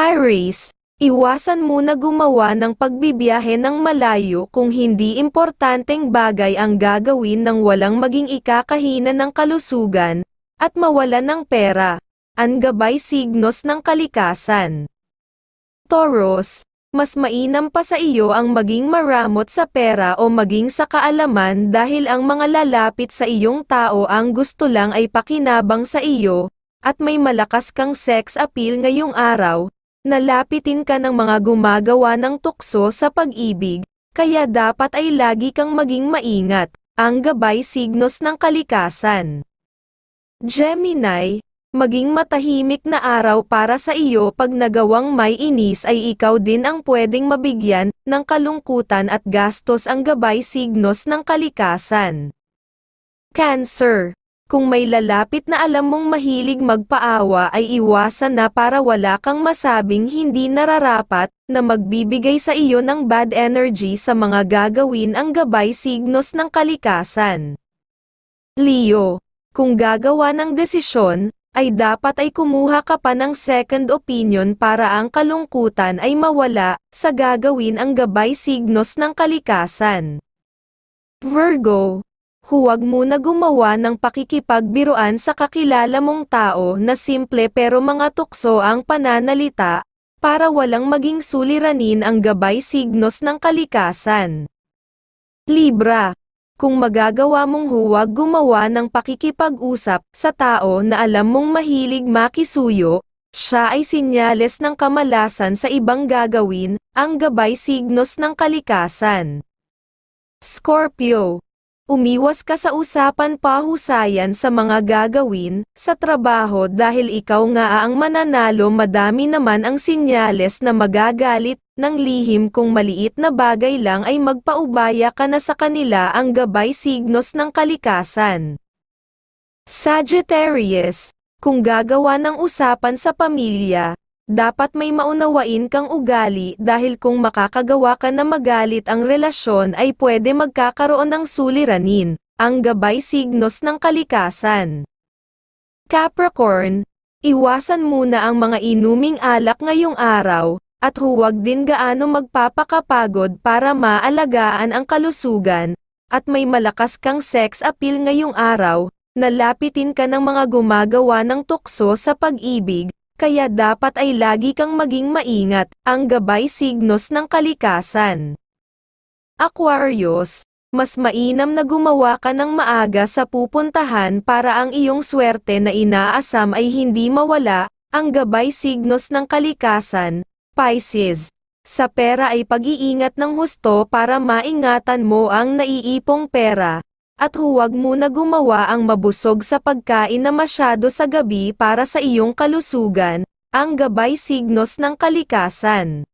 Aries, iwasan muna gumawa ng pagbibiyahe ng malayo kung hindi importanteng bagay ang gagawin ng walang maging ikakahina ng kalusugan, at mawalan ng pera. Ang gabay signos ng kalikasan. Taurus, mas mainam pa sa iyo ang maging maramot sa pera o maging sa kaalaman dahil ang mga lalapit sa iyong tao ang gusto lang ay pakinabang sa iyo, at may malakas kang sex appeal ngayong araw, nalapitin ka ng mga gumagawa ng tukso sa pag-ibig, kaya dapat ay lagi kang maging maingat, ang gabay signos ng kalikasan. Gemini, maging matahimik na araw para sa iyo pag nagawang may inis ay ikaw din ang pwedeng mabigyan ng kalungkutan at gastos ang gabay signos ng kalikasan. Cancer, kung may lalapit na alam mong mahilig magpaawa ay iwasan na para wala kang masabing hindi nararapat na magbibigay sa iyo ng bad energy sa mga gagawin ang gabay signos ng kalikasan. Leo, kung gagawa ng desisyon, ay dapat ay kumuha ka pa ng second opinion para ang kalungkutan ay mawala sa gagawin ang gabay signos ng kalikasan. Virgo, huwag muna gumawa ng pakikipagbiruan sa kakilala mong tao na simple pero mga tukso ang pananalita, para walang maging suliranin ang gabay signos ng kalikasan. Libra, kung magagawa mong huwag gumawa ng pakikipag-usap sa tao na alam mong mahilig makisuyo, siya ay sinyales ng kamalasan sa ibang gagawin, ang gabay signos ng kalikasan. Scorpio, umiwas ka sa usapan pahusayan sa mga gagawin sa trabaho dahil ikaw nga ang mananalo madami naman ang sinyales na magagalit ng lihim kung maliit na bagay lang ay magpaubaya ka na sa kanila ang gabay signos ng kalikasan. Sagittarius, kung gagawa ng usapan sa pamilya, dapat may maunawain kang ugali dahil kung makakagawa ka na magalit ang relasyon ay pwede magkakaroon ng suliranin, ang gabay signos ng kalikasan. Capricorn, iwasan muna ang mga inuming alak ngayong araw, at huwag din gaano magpapakapagod para maalagaan ang kalusugan, at may malakas kang sex appeal ngayong araw, nalapitin ka ng mga gumagawa ng tukso sa pag-ibig, kaya dapat ay lagi kang maging maingat, ang gabay signos ng kalikasan. Aquarius, mas mainam na gumawa ka ng maaga sa pupuntahan para ang iyong swerte na inaasam ay hindi mawala, ang gabay signos ng kalikasan, Pisces. Sa pera ay pag-iingat ng husto para maingatan mo ang naiipong pera, at huwag muna gumawa ang mabusog sa pagkain na masyado sa gabi para sa iyong kalusugan, ang gabay signos ng kalikasan.